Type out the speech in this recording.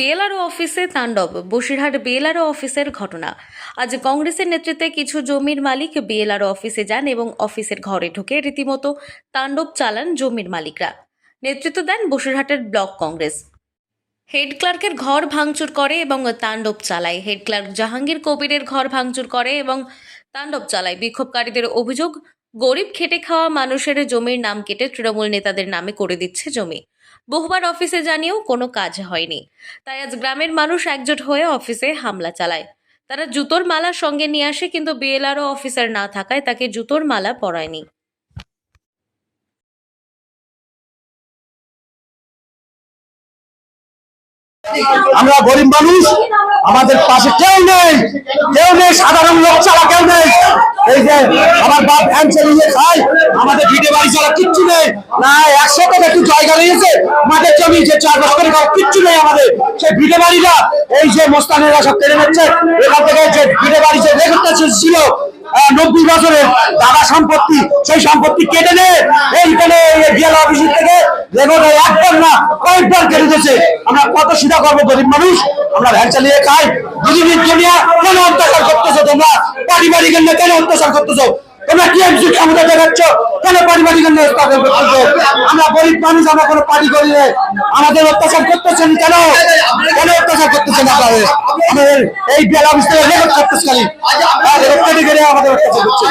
BLRO অফিসে তাণ্ডব, Basirhat BLRO অফিসের ঘটনা। আজ কংগ্রেসের নেতৃত্বে কিছু জমির মালিক বিএলআরও অফিসে যান এবং অফিসের ঘরে ঢুকে রীতিমতো তাণ্ডব চালান জমির মালিকরা। নেতৃত্ব দেন বসিরহাটের ব্লক কংগ্রেস। হেড ক্লার্কের ঘর ভাঙচুর করে এবং তাণ্ডব চালায়। হেড ক্লার্ক জাহাঙ্গীর কবিরের ঘর ভাঙচুর করে এবং তাণ্ডব চালায়। বিক্ষোভকারীদের অভিযোগ, গরিব খেটে খাওয়া মানুষের জমির নাম কেটে তৃণমূল নেতাদের নামে করে দিচ্ছে জমি। বহুবার অফিসে জানিয়েও কোনো কাজ হয়নি। তাই আজ গ্রামের মানুষ একজোট হয়ে অফিসে হামলা চালায়। তারা জুতোর মালা সঙ্গে নিয়ে আসে, কিন্তু বিএলআরও অফিসার না থাকায় তাকে জুতোর মালা পরায়নি। আমরা গরিব মানুষ, আমাদের পাশে কেউ নেই কেউ নেই, সাধারণ লোক ছাড়া কেউ নেই। এই যে, আমার বাপ ভ্যান চালিয়ে খায়, আমাদের ভিটে বাড়ি ছাড়া কিচ্ছু না একশো জায়গা নিয়েছে মাঠের জমি যে চার বছর কিচ্ছু নেই আমাদের। সেই ভিটে বাড়িটা, এই যে মোস্তানেরা সব কেড়ে নিচ্ছে, এখান থেকে যে ভিটে বাড়ি যে রেকর্ডটা ছিল নব্বই বছরের দাদা সম্পত্তি, সেই সম্পত্তি কেটে একবার না, কয়েকবার আমরা কত সিধা করব গরিব মানুষ? আমরা ভ্যান চালিয়ে খাই। দুদিনের দুনিয়া কেন অত্যাচার করতেছো তোমরা? পারিবারিক কেন অত্যাচার করতেছো? তোমরা টিএমসি ক্ষমতা দেখাচ্ছ? কেন পারিবারিক নিয়ে করলে আমরা গরিব মানুষ, আমরা কোনো পার্টি করি। আমাদের অত্যাচার করতেছেন কেন? কেন অত্যাচার করতেছেন আপনাদের আমাদের এই বেলা রেকর্ড করতেছে আমাদের অত্যাচার করছে।